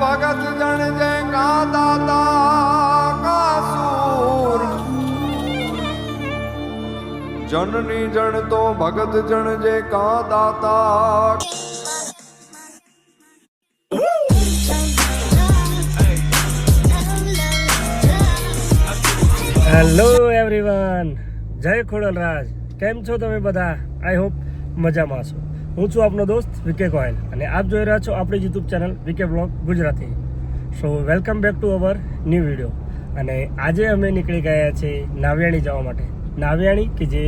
ભગત જણ કા દાદા કા સૂર જનની જણ તો ભગત જણ જય કા દાતા હેલો એવરીવન જય ખોડલરાજ. કેમ છો તમે બધા? આઈ હોપ મજામાં છો. હું છું આપનો દોસ્ત વિકે ગોયલ અને આપ જોઈ રહ્યા છો આપણી YouTube channel VK vlog Gujarati. So welcome back to our new video અને આજે અમે નીકળી ગયા છીએ નાવ્યાણી જવા માટે. નાવ્યાણી કે જે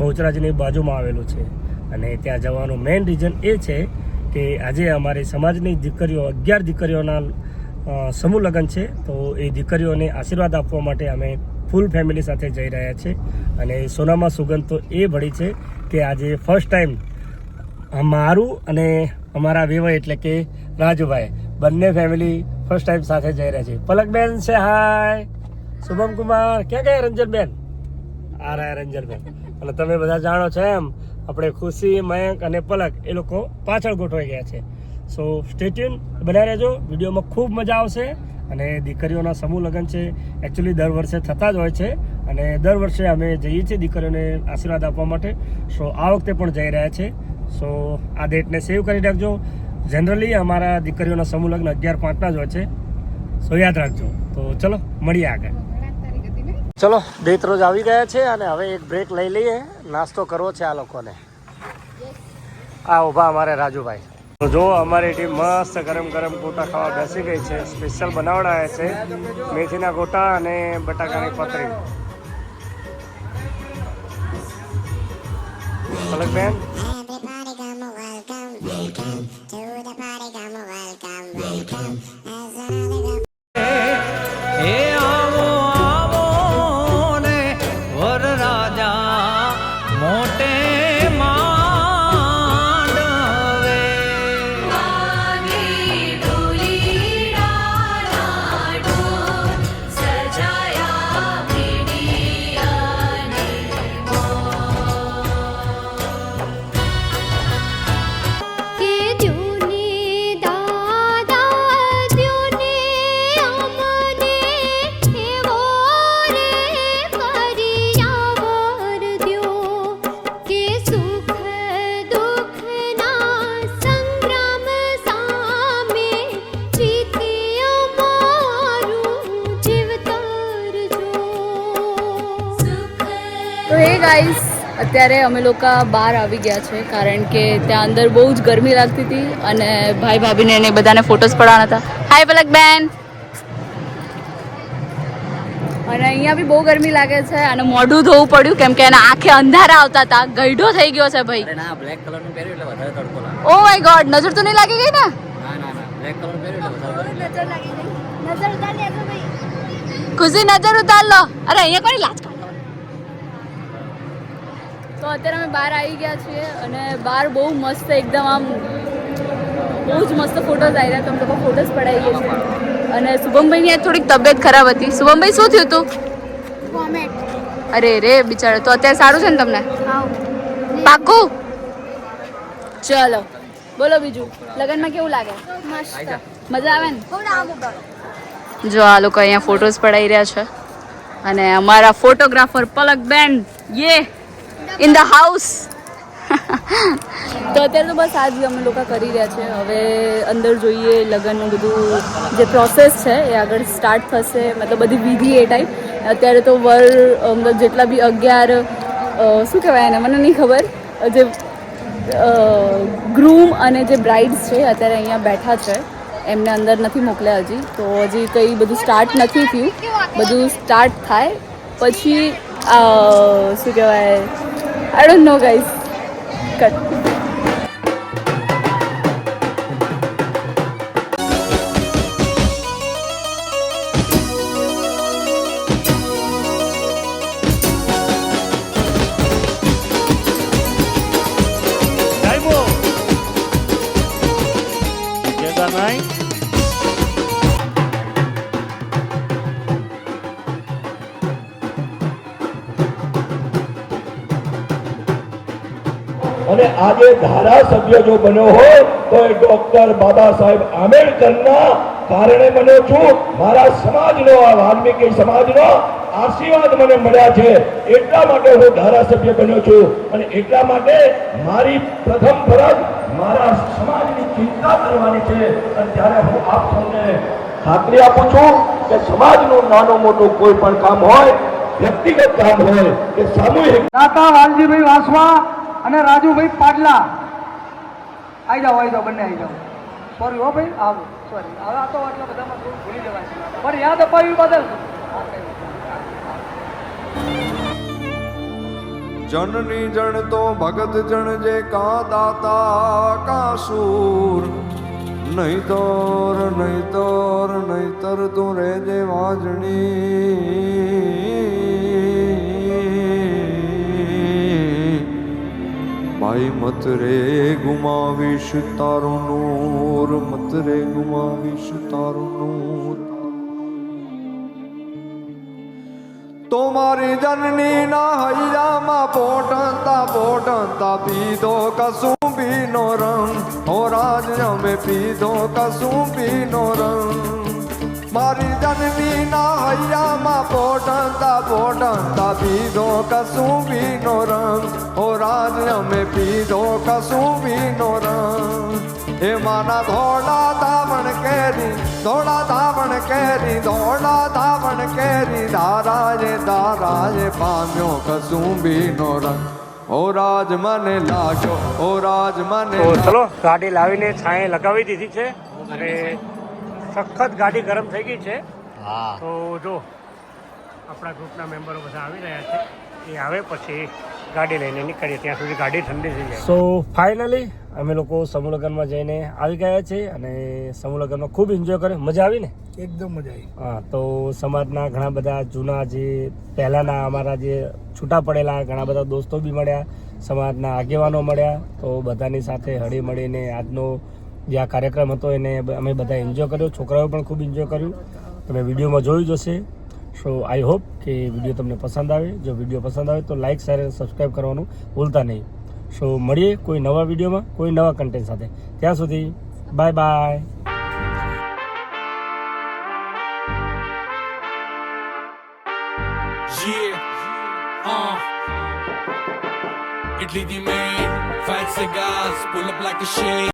બહુચરાજની બાજુમાં આવેલું છે. અને ત્યાં જવાનું મેઇન રીઝન એ છે કે આજે અમારી સમાજની દીકરીઓ, અગિયાર દીકરીઓના સમૂહ લગ્ન છે. તો એ દીકરીઓને આશીર્વાદ આપવા માટે અમે ફૂલ ફેમિલી સાથે જઈ રહ્યા છે અને સોનામાં સુગંધ તો એ ભળી છે કે આજે ફર્સ્ટ ટાઈમ મારું અને અમારા વિવય એટલે કે રાજુભાઈ. બંને ફેમિલી ફર્સ્ટ ટાઈમ સાથે જઈ રહ્યા છે. પલકબેન છે હાય શુભમ કુમાર. ક્યાં ગયા રંજનબેન આ રહ્યા રંજનબેન અને તમે બધા જાણો છો એમ, આપણે ખુશી, મયંક અને પલક એ લોકો પાછળ ગોઠવાઈ ગયા છે. સો સ્ટેચ્યુન બનાવી રહેજો. વિડીયોમાં ખૂબ મજા આવશે અને દીકરીઓના સમૂહ લગ્ન છે. એકચ્યુઅલી દર વર્ષે થતા જ હોય છે અને દર વર્ષે અમે જઈએ છીએ દીકરીઓને આશીર્વાદ આપવા માટે. સો આ વખતે પણ જઈ રહ્યા છે. સો આ ડેટને સેવ કરી રાખજો. જનરલી અમારા દીકરીઓના સમૂહ લગ્ન અગિયાર પાંચના જ હોય છે. સો યાદ રાખજો. તો ચલો, મળીએ આગળ. ચલો ડેટ રોજ આવી ગયા છે અને હવે એક બ્રેક લઈ લઈએ. નાસ્તો કરવો છે આ લોકોને. આ ઊભા અમારે રાજુભાઈ. તો જો, અમારી ટીમ મસ્ત ગરમ ગરમ ગોટા ખાવા બેસી ગઈ છે. સ્પેશિયલ બનાવડાયા છે. મેથીના ગોટા અને બટાકાની પતરી come welcome, to the party come welcome, welcome. Guys અત્યારે અમે લોકો બહાર આવી ગયા છે કારણ કે ત્યાં અંદર બહુ જ ગરમી લાગતી હતી અને ભાઈ ભાભીને એને બધાને ફોટોસ પડાવવાના હતા. હાય પલક બેન. અને અહીંયા બી બહુ ગરમી લાગે છે અને મોઢું ધોવું પડ્યું કેમ કે એના આંખે અંધારા આવતા હતા. ગઈઢો થઈ ગયો છે ભાઈ. અરે ના બ્લેક કલરનું પહેર્યું એટલે વધારે તડકો લાગે. ઓ માય ગોડ નજર તો નહીં લાગી ગઈ ને? ના ના ના બ્લેક કલર પહેર્યું એટલે વધારે તડકો ખુશી નજર ઉતાર લો. અરે અહીંયા કોની લાજ તો અત્યારે અમે બહાર આવી ગયા છીએ અને બહાર બહુ મસ્ત એકદમ આમ બહુ જ મસ્ત ફોટોઝ આવી રહ્યા. તમે લોકો ફોટોઝ પડાવીએ છીએ અને શુભમભાઈની આજ થોડીક તબિયત ખરાબ હતી. શુભમભાઈ શું થયું હતું અરે રે બિચારો તો અત્યારે સારું છે ને તમને? પાકું ચલો બોલો બીજું. લગ્નમાં કેવું લાગે? મજા આવે ને? જો આ લોકો અહીંયા ફોટોઝ પડાવી રહ્યા છે. અને અમારા ફોટોગ્રાફર પલક બેન યે! ઇન ધ હાઉસ તો અત્યારે તો બસ આજ અમે લોકો કરી રહ્યા છે. હવે અંદર જોઈએ લગ્નનું બધું જે પ્રોસેસ છે, એ આગળ સ્ટાર્ટ થશે. મતલબ બધી વિધિ એ ટાઈપ અત્યારે તો વર મતલબ જેટલા બી અગિયાર શું કહેવાય એને? મને નહીં ખબર. જે ગ્રૂમ અને જે બ્રાઇડ્સ છે અત્યારે અહીંયા બેઠા છે. એમને અંદર નથી મોકલ્યા હજી. તો હજી કંઈ બધું સ્ટાર્ટ નથી થયું. બધું સ્ટાર્ટ થાય. પછી શું કહેવાય? I don't know guys cut અને આજે ધારાસભ્ય જો બન્યો હોય, તો એ ડોક્ટર બાબા સાહેબ આંબેડકરના કારણે બન્યો છું. મારા સમાજનો, આ વાલ્મીકી સમાજનો આશીર્વાદ મને મળ્યા છે. એટલા માટે હું ધારાસભ્ય બન્યો છું અને એટલા માટે મારી પ્રથમ ફરજ મારા સમાજની ચિંતા કરવાની છે. અને ત્યારે હું આપ સૌને ખાતરી આપું છું કે સમાજનું નાનું મોટું કોઈ પણ કામ હોય, વ્યક્તિગત કામ હોય, કે સામૂહિક દાતા વાલજીભાઈ વાસવા અને રાજુભાઈ પાટલા આવી જાઓ આવી જાઓ, બંને આવી જાઓ. સોરી હો ભાઈ, આવો. સોરી હવે આ તો આટલા બધામાં થોડું ભૂલી જવાય. પણ યાદ અપાવી બદલ. જનની જણ તો ભગત જણ જે કા દાતા, કા સૂર. નહીં તોર નહીં તોર નહીં તર તું રે જે વાજણી. ભાઈ મત રે ગુમાવીશ તારો નૂર, મત રે ગુમાવીશ તારો નૂર. તો મારી જનની ના હૈયામાં પોટતા પોટતા પીધો કસું પીનો રંગ. હો રાજ અમે પીધો કસું પીનો રંગ. મારી જનની ના હૈયામાં પોટતા પોટતા પીધો કશું પીનો રંગ. હો રાજ અમે પીધો કશું પીનો રંગ. હે માના ધોળા ધાવણ કેરી ધોળા ધાવણ કેરી ધોળા ધાવણ કેરી દારાજે દારાજે પામ્યો કસુંબીનો રંગ. ઓ રાજ મને લાગ્યો ઓ રાજ મને તો ચલો ગાડી લાવીને છાંય લગાવી દીધી છે. અને સખત ગાડી ગરમ થઈ ગઈ છે. તો જો આપણા ગ્રુપના મેમ્બરો બધા આવી રહ્યા છે. એ આવે પછી ગાડી લઈને નીકળીએ ત્યાં સુધી ગાડી ઠંડી થઈ જાય. સો ફાઇનલી અમે લોકો સમૂહ લગ્નમાં જઈને આવી ગયા છે અને સમૂહ લગ્નમાં ખૂબ એન્જોય કર્યો. મજા આવી ને એકદમ મજા આવી. હા તો સમાજના ઘણા બધા જૂના જે પહેલાંના અમારા જે છૂટા પડેલા ઘણા બધા દોસ્તો બી મળ્યા સમાજના આગેવાનો મળ્યા તો બધાની સાથે હળી મળીને આજનો જે આ કાર્યક્રમ હતો એને અમે બધા એન્જોય કર્યો. છોકરાઓ પણ ખૂબ એન્જોય કર્યું. તમે વિડીયોમાં જોયું જ હશે. સો આઈ હોપ કે વીડિયો તમને પસંદ આવે. જો વીડિયો પસંદ આવે તો લાઇક શેર અને સબસ્ક્રાઈબ કરવાનું ભૂલતા નહીં. સો મળીએ કોઈ નવા વિડીયોમાં કોઈ નવા કન્ટેન્ટ સાથે. ત્યાં સુધી bye bye. Italy the main, fat cigars, pull up like a shade.